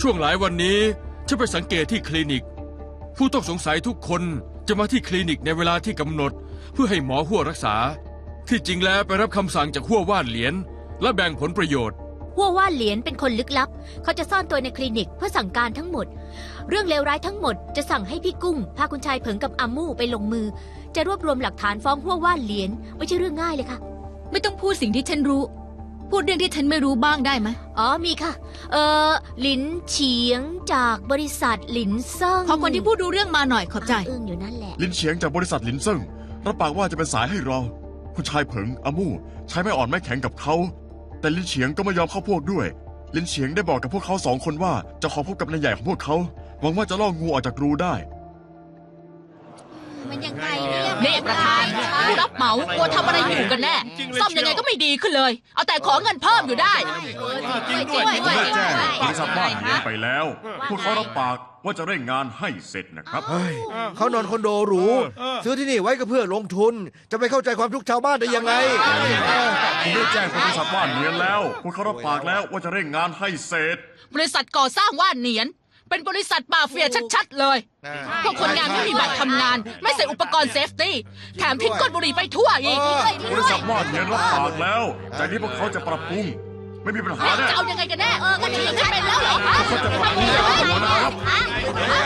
ช่วงหลายวันนี้ฉันไปสังเกตที่คลินิก ผู้ต้องสงสัยทุกคนจะมาที่คลินิกในเวลาที่กำหนด เพื่อให้หมอหัวรักษา ที่จริงแล้วไปรับคำสั่งจากหัวว่านเหรียญและแบ่งผลประโยชน์ หัวว่านเหรียญเป็นคนลึกลับ เขาจะซ่อนตัวในคลินิกเพื่อสั่งการทั้งหมด เรื่องเลวร้ายทั้งหมดจะสั่งให้พี่กุ้ง พาคุณชายเผิงกับอามู่ไปลงมือ จะรวบรวมหลักฐานฟ้องหัวว่านเหรียญไม่ใช่เรื่องง่ายเลยค่ะ ไม่ต้องพูดสิ่งที่ฉันรู้ พูดเรื่องที่ฉันไม่รู้บ้างได้ไหมอ๋อมีค่ะ เออหลินเฉียงจากบริษัทหลินเซิงขอคนที่พูดรู้เรื่องมาหน่อยขอบใจ อึ้งอยู่นั่นแหละ ลินเฉียงจากบริษัทลินเซิ่งรับปากว่าจะเป็นสายให้เราคุณชายเผิงอามู่ใช้ไม่อ่อนไม่แข็งกับเขา แต่ลินเฉียงก็ไม่ยอมเข้าพวกด้วย ลินเฉียงได้บอกกับพวกเขาสองคนว่าจะขอพบกับนายใหญ่ของพวกเขาหวังว่าจะล่องูออกจากรูได้ มันยังไงเนี่ยนี่ประธานผู้รับเหมามัวทำอะไรอยู่กันแน่ซ่อมยังไงก็ไม่ดีขึ้นเลย เอาแต่ขอเงินเพิ่มอยู่ได้จริงด้วยผมได้แจ้งบริษัทบ้านเหรียญไปแล้วพวกเขารับปากว่าจะเร่งงานให้เสร็จนะครับเฮ้ยเขานอนคอนโดหรูซื้อที่นี่ไว้ก็เพื่อลงทุน จะไม่เข้าใจความทุกข์ชาวบ้านได้ยังไงเออผมได้แจ้งบริษัทบ้านเหรียญแล้วพวกเขารับปากแล้วว่าจะเร่งงานให้เสร็จ บริษัทก่อสร้างว่านเนียน เป็นบริษัทมาเฟียชัด ๆ เลย พวกคนงานไม่มีบัตรทำงาน ไม่ใส่อุปกรณ์เซฟตี้ แถมทิ้งก้นบุหรี่ไปทั่วอีกบริษัทบ้านเหรียญรับปากแล้วจากนี้พวกเขาจะปรับปรุง ไม่มีปัญหาแน่จะเอายังไงกันแน่เออก็ดีกันเป็นแล้วเหรอเขาจะปรับปรุงอย่างหัวนะครับ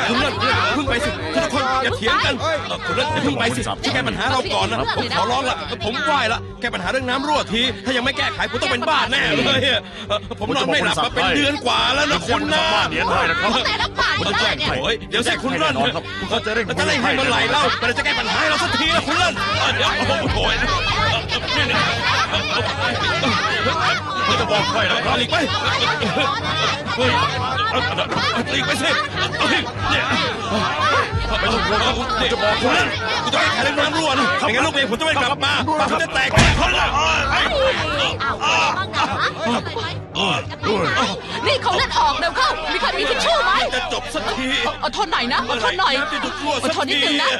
คุณเลิศเลิศเพิ่งไปสิทุกคน อย่าเถียงกันเอ่อคุณเลิศอย่าเพิ่งไปสิช่วยแก้ปัญหาเราก่อนนะผมขอร้องละผมไหว้ละแก้ปัญหาเรื่องน้ำรั่วที ถ้ายังไม่แก้ไขผมต้องเป็นบ้าแน่เลยอะเอ่อผมนอนไม่หลับมาเป็นเดือนกว่าแล้วนะคุณนะบ้านเหรียญให้นะครับ แต่รับปากผมต้องได้แจ้งเนี่ยโอ้ยเดี๋ยวแจ้งคุณเลิศแน่นอนครับเขาจะเร่ง จะเร่งให้มันไหลเล่าแต่จะแก้ปัญหาให้เราสักทีนะคุณเลิศเออเดี๋ยวโอ้โหนี่นะเขาจะบอกใครนะครับหลีกไป เฮ้ยหลีกไปสิเฮ้ย เนี่ยไม่ต้อกครับผมจะบอกคุคุณเลิศกูจะให้แข่งน้ำรั่วนะไม่งั้นลูกเองผมจะไม่กลับมาปากผมจะแตกแน่คนละนี่เขาเล่นออกเร็วเข้า มีใครมีทิชชู่ไหมจะจบสักทีเอาเอาทนหน่อยนะอดทนหน่อยอดทนนิดนึงนะ